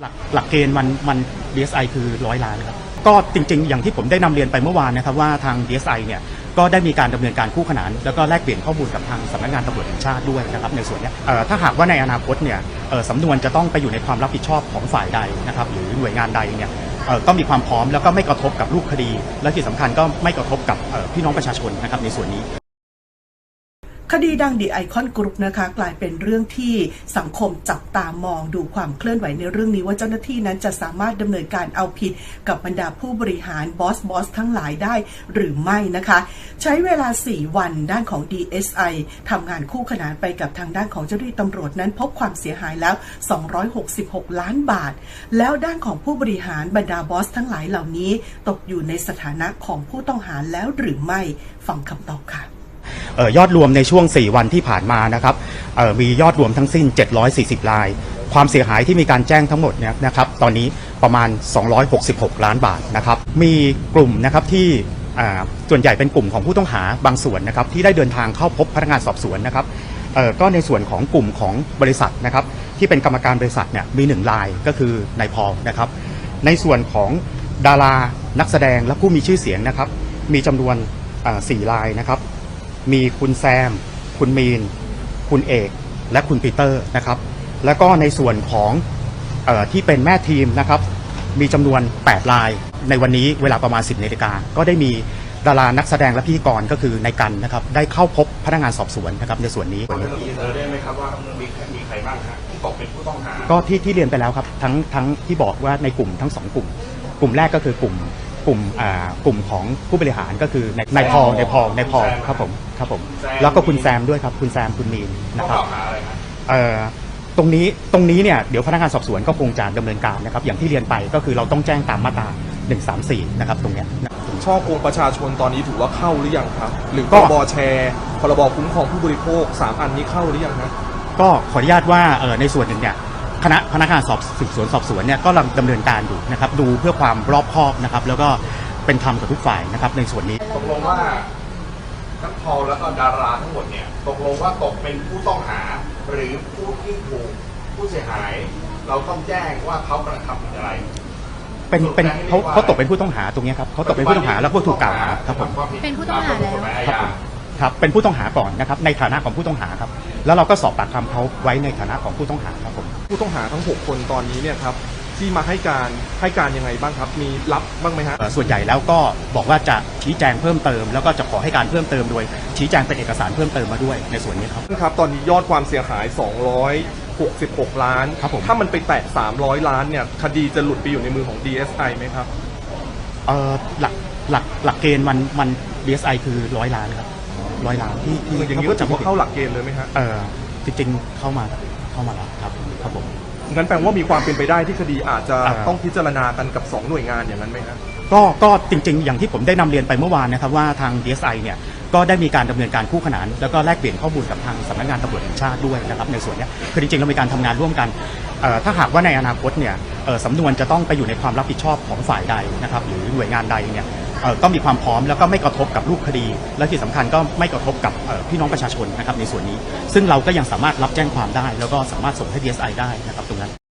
หลักหลักเกณฑ์มันมัน DSI คือร้อยล้านครับก็จริงๆ อย่างที่ผมได้นำเรียนไปเมื่อวานนะครับว่าทาง DSI เนี่ยก็ได้มีการดำเนินการคู่ขนาน แล้วก็แลกเปลี่ยนข้อมูลกับทางสำนักงานตำรวจแห่งชาติด้วยนะครับในส่วนนี้ถ้าหากว่าในอนาคตเนี่ยสำนวนจะต้องไปอยู่ในความรับผิดชอบของฝ่ายใดนะครับหรือหน่วยงานใดเนี่ยเอ่อก็มีความพร้อมแล้วก็ไม่กระทบกับรูปคดี และที่สำคัญก็ไม่กระทบกับพี่น้องประชาชนนะครับในส่วนนี้ คดีดังดีไอคอนกรุ๊ปนะคะกลายเป็นเรื่องที่สังคมจับตามองดูความเคลื่อนไหวในเรื่องนี้ว่าเจ้าหน้าที่นั้นจะสามารถดำเนินการเอาผิดกับบรรดาผู้บริหารบอสบอสทั้งหลายได้หรือไม่นะคะ ใช้เวลา 4 วันด้านของ DSI ทำงานคู่ขนานไปกับทางด้านของเจ้าหน้าที่ตำรวจนั้นพบความเสียหายแล้ว 266 ล้านบาท แล้วด้านของผู้บริหารบรรดาบอสทั้งหลายเหล่านี้ ตกอยู่ในสถานะของผู้ต้องหาแล้วหรือไม่ฟังคำตอบค่ะ ยอดรวมในช่วง 4 วันที่ผ่านมานะครับมียอดรวมทั้งสิ้น 740 ราย ความเสียหายที่มีการแจ้งทั้งหมดเนี่ยนะครับตอนนี้ประมาณ 266 ล้านบาทนะครับมีกลุ่มนะครับที่ส่วนใหญ่เป็นกลุ่มของผู้ต้องหาบางส่วนนะครับที่ได้เดินทางเข้าพบพนักงานสอบสวนนะครับก็ในส่วนของกลุ่มของบริษัทนะครับที่เป็นกรรมการบริษัทเนี่ยมีหนึ่งรายก็คือนายพอลนะครับในส่วนของดารานักแสดงและผู้มีชื่อเสียงนะครับมีจำนวนสี่รายนะครับ มีคุณแซม คุณมีน คุณเอก และคุณปีเตอร์นะครับ แล้วก็ในส่วนของเออที่เป็นแม่ทีมนะครับ มีจำนวน8ราย ในวันนี้เวลาประมาณ 10นาฬิกา ก็ได้มีดารานักแสดงและพิธีกรก็คือในกันนะครับ ได้เข้าพบพนักงานสอบสวนนะครับในส่วนนี้พอจะมีเซอร์ได้ไหมครับว่ามีใครมีใครบ้างฮะที่ตกเป็นผู้ต้องหา ก็ที่ที่เรียนไปแล้วครับทั้งทั้งที่บอกว่าในกลุ่มทั้งสองกลุ่ม กลุ่มแรกก็คือกลุ่ม กลุ่มอ่ากลุ่มของผู้บริหารก็คือในในพอลในพอลในพอลครับผมครับผมแล้วก็คุณแซมด้วยครับคุณแซมคุณมีนต้นะองคกรับล่าวหาอะไรครับเอ่อตรงนี้ตรงนี้เนี่ยเดี๋ยวพนักงานสอบสวนก็คงจะดำเนินการนะครับอย่างที่เรียนไปก็คือเราต้องแจ้งตามมาตรา 134 นะครับตรงเนี้ยช่อโกงประชาชนตอนนี้ถือว่าเข้าหรือยังครับ หรือพก็ รบแชร์พรบคุ้มครองผู้บริโภค 3 อันนี้เข้าหรือยังครับก็ขออนุญาตว่าเอ่อในส่วนหนึ่งเนี่ย คณะพนักงานสอบสืบสวนสอบสวนเนี่ยก็กำลังดำเนินการอยู่นะครับดูเพื่อความรอบคอบนะครับแล้วก็เป็นธรรมกับทุกฝ่ายนะครับในส่วนนี้ ตกลงว่าทั้งพอลแล้วก็ดาราทั้งหมดเนี่ยตกลงว่าตกเป็นผู้ต้องหา หรือผู้ที่ถูกผู้เสียหาย เราต้องแจ้งว่าเขากระทำผิดอะไรเป็นเป็นเขาเขาตกเป็นผู้ต้องหาตรงเนี้ยครับเขาตกเป็นผู้ต้องหาแล้วก็ถูกกล่าวหาครับผม เป็นผู้ต้องหาแล้วครับผมครับเป็นผู้ต้องหาก่อนนะครับในฐานะของผู้ต้องหาครับ แล้วเราก็สอบปากคำเขาไว้ในฐานะของผู้ต้องหาครับผม ผู้ต้องหาทั้ง 6 คนตอนนี้เนี่ยครับที่มาให้การให้การยังไงบ้างครับ มีรับบ้างไหมฮะ เอ่อส่วนใหญ่แล้วก็บอกว่าจะชี้แจงเพิ่มเติม แล้วก็จะขอให้การเพิ่มเติมโดย ชี้แจงเป็นเอกสารเพิ่มเติมมาด้วยในส่วนนี้ครับ ครับตอนนี้ยอดความเสียหาย 266 ล้าน ครับผม ถ้ามันไปแตะ 300 ล้านเนี่ย คดีจะหลุดไปอยู่ในมือของ DSI ไหมครับ เอ่อหลักหลักหลักเกณฑ์มันมัน DSI คือร้อยล้านครับร้อยล้านที่ที่อย่างนี้ก็ถือว่าเข้าหลักเกณฑ์เลยไหมฮะ เออจริงๆเข้ามาเข้ามาแล้วครับ ครับผม งั้นแปลว่ามีความเป็นไปได้ที่คดีอาจจะอ่า ต้องพิจารณากันกับ 2 หน่วยงานอย่างนั้นไหมฮะก็ก็จริงๆ อย่างที่ผมได้นำเรียนไปเมื่อวานนะครับว่าทาง DSI เนี่ยก็ได้มีการดำเนินการคู่ขนาน แล้วก็แลกเปลี่ยนข้อมูลกับทางสำนักงานตำรวจแห่งชาติด้วยนะครับในส่วนเนี้ยคือจริงๆเรามีการทำงานร่วมกันเอ่อถ้าหากว่าในอนาคตเนี่ยเอ่อสำนวนจะต้องไปอยู่ในความรับผิดชอบของฝ่ายใดนะครับหรือหน่วยงานใดเนี่ยเอ่อ ก็มีความพร้อมแล้วก็ไม่กระทบกับรูปคดี และที่สำคัญก็ไม่กระทบกับพี่น้องประชาชนนะครับในส่วนนี้ ซึ่งเราก็ยังสามารถรับแจ้งความได้ แล้วก็สามารถส่งให้ DSI ได้นะครับตรงนั้น